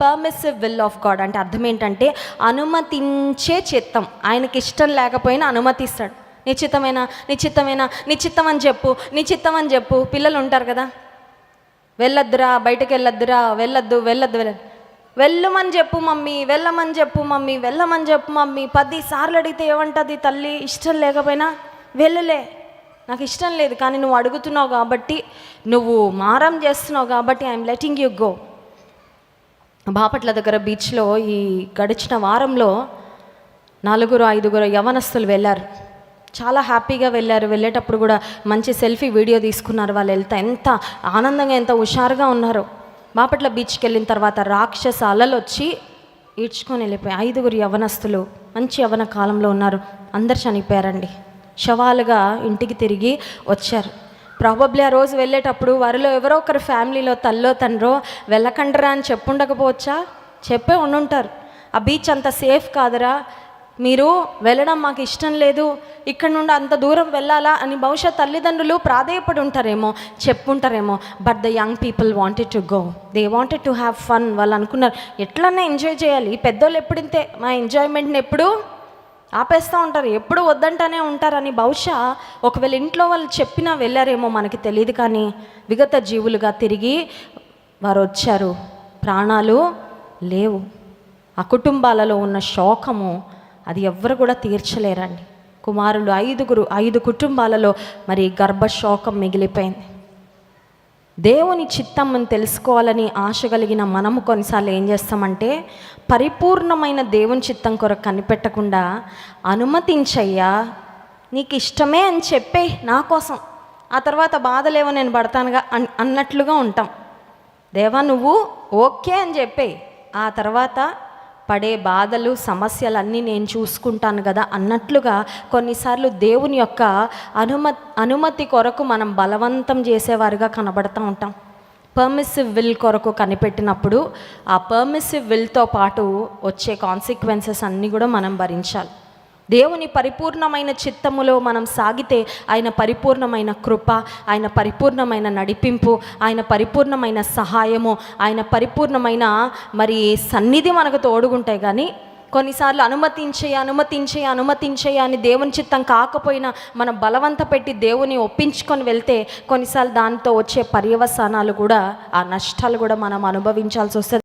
Permissive will of God అంటే అర్థం ఏంటంటే అనుమతించే చిత్తం. ఆయనకి ఇష్టం లేకపోయినా అనుమతిస్తాడు. నిశ్చితమైన? నిశ్చితమైన? నిశ్చితం అని చెప్పు. నిశ్చితం అని చెప్పు. పిల్లలు ఉంటారు కదా. వెళ్ళొద్దురా బయటకు వెళ్ళొద్దురా. వెళ్ళొద్దు వెళ్ళొద్దు వెళ్ళదు వెళ్ళమని చెప్పు మమ్మీ. వెళ్ళమని చెప్పు మమ్మీ. వెళ్ళమని చెప్పు మమ్మీ. పది సార్లు అడిగితే ఏమంటుంది తల్లి? ఇష్టం లేకపోయినా వెళ్ళలే. నాకు ఇష్టం లేదు. కానీ నువ్వు అడుగుతున్నావు కాబట్టి నువ్వు మారం చేస్తున్నావు కాబట్టి I'm letting you go Bapatla దగ్గర బీచ్లో ఈ గడిచిన వారంలో నలుగురు ఐదుగురు యవనస్తులు వెళ్ళారు. చాలా హ్యాపీగా వెళ్ళారు. వెళ్ళేటప్పుడు కూడా మంచి సెల్ఫీ వీడియో తీసుకున్నారు. వాళ్ళు వెళ్తా ఎంత ఆనందంగా ఎంత హుషారుగా ఉన్నారు. బాపట్ల బీచ్కి వెళ్ళిన తర్వాత రాక్షస అలలు వచ్చి ఈడ్చుకొని వెళ్ళిపోయి ఐదుగురు యవనస్తులు మంచి యవన కాలంలో ఉన్నారు. అందరు చనిపోయారండి. శవాలుగా ఇంటికి తిరిగి వచ్చారు. ప్రాబబ్లీ ఆ రోజు వెళ్ళేటప్పుడు వారిలో ఎవరో ఒకరు ఫ్యామిలీలో తల్లో తండ్రో వెళ్ళకండరా అని చెప్పుండకపోవచ్చా? చెప్పే ఉండుంటారు. ఆ బీచ్ అంత సేఫ్ కాదురా. మీరు వెళ్ళడం మాకు ఇష్టం లేదు. ఇక్కడ నుండి అంత దూరం వెళ్ళాలా అని బహుశా తల్లిదండ్రులు ప్రాధేయపడి ఉంటారేమో చెప్పుంటారేమో. But the young people wanted to go they wanted to have fun వాళ్ళు అనుకున్నారు. ఎట్లన్నా ఎంజాయ్ చేయాలి. పెద్దోళ్ళు ఎప్పుడింతే? మా ఎంజాయ్మెంట్ని ఎప్పుడు? ఆపేస్తూ ఉంటారు. ఎప్పుడు వద్దంటూనే ఉంటారని బహుశా ఒకవేళ ఇంట్లో వాళ్ళు చెప్పినా వెళ్ళారేమో మనకి తెలియదు కానీ విగత జీవులుగా తిరిగి వారు వచ్చారు. ప్రాణాలు లేవు. ఆ కుటుంబాలలో ఉన్న శోకము అది ఎవ్వరు కూడా తీర్చలేరండి. కుమారులు ఐదుగురు ఐదు కుటుంబాలలో మరి గర్భశోకం మిగిలిపోయింది. దేవుని చిత్తమ్మని తెలుసుకోవాలని ఆశ కలిగిన మనము కొన్నిసార్లు ఏం చేస్తామంటే పరిపూర్ణమైన దేవుని చిత్తం కొరకు కనిపెట్టకుండా అనుమతించయ్యా నీకు ఇష్టమే అని చెప్పే నా కోసం. ఆ తర్వాత బాధలేవో నేను పడతానుగా అన్ అన్నట్లుగా ఉంటాం. దేవా నువ్వు ఓకే అని చెప్పే. ఆ తర్వాత పడే బాధలు సమస్యలన్నీ నేను చూసుకుంటాను కదా అన్నట్లుగా కొన్నిసార్లు దేవుని యొక్క అనుమ అనుమతి కొరకు మనం బలవంతం చేసేవారుగా కనబడుతూ ఉంటాం. పర్మిసివ్ విల్ కొరకు కనిపెట్టినప్పుడు ఆ పర్మిసివ్ విల్తో పాటు వచ్చే కాన్సిక్వెన్సెస్ అన్నీ కూడా మనం భరించాలి. దేవుని పరిపూర్ణమైన చిత్తములో మనం సాగితే ఆయన పరిపూర్ణమైన కృప ఆయన పరిపూర్ణమైన నడిపింపు ఆయన పరిపూర్ణమైన సహాయము ఆయన పరిపూర్ణమైన మరి సన్నిధి మనకు తోడుగుంటాయి. కానీ కొన్నిసార్లు అనుమతించే అనుమతించే అనుమతించే అని దేవుని చిత్తం కాకపోయినా మనం బలవంత పెట్టి దేవుని ఒప్పించుకొని వెళ్తే కొన్నిసార్లు దానితో వచ్చే పర్యవసానాలు కూడా ఆ నష్టాలు కూడా మనం అనుభవించాల్సి వస్తుంది.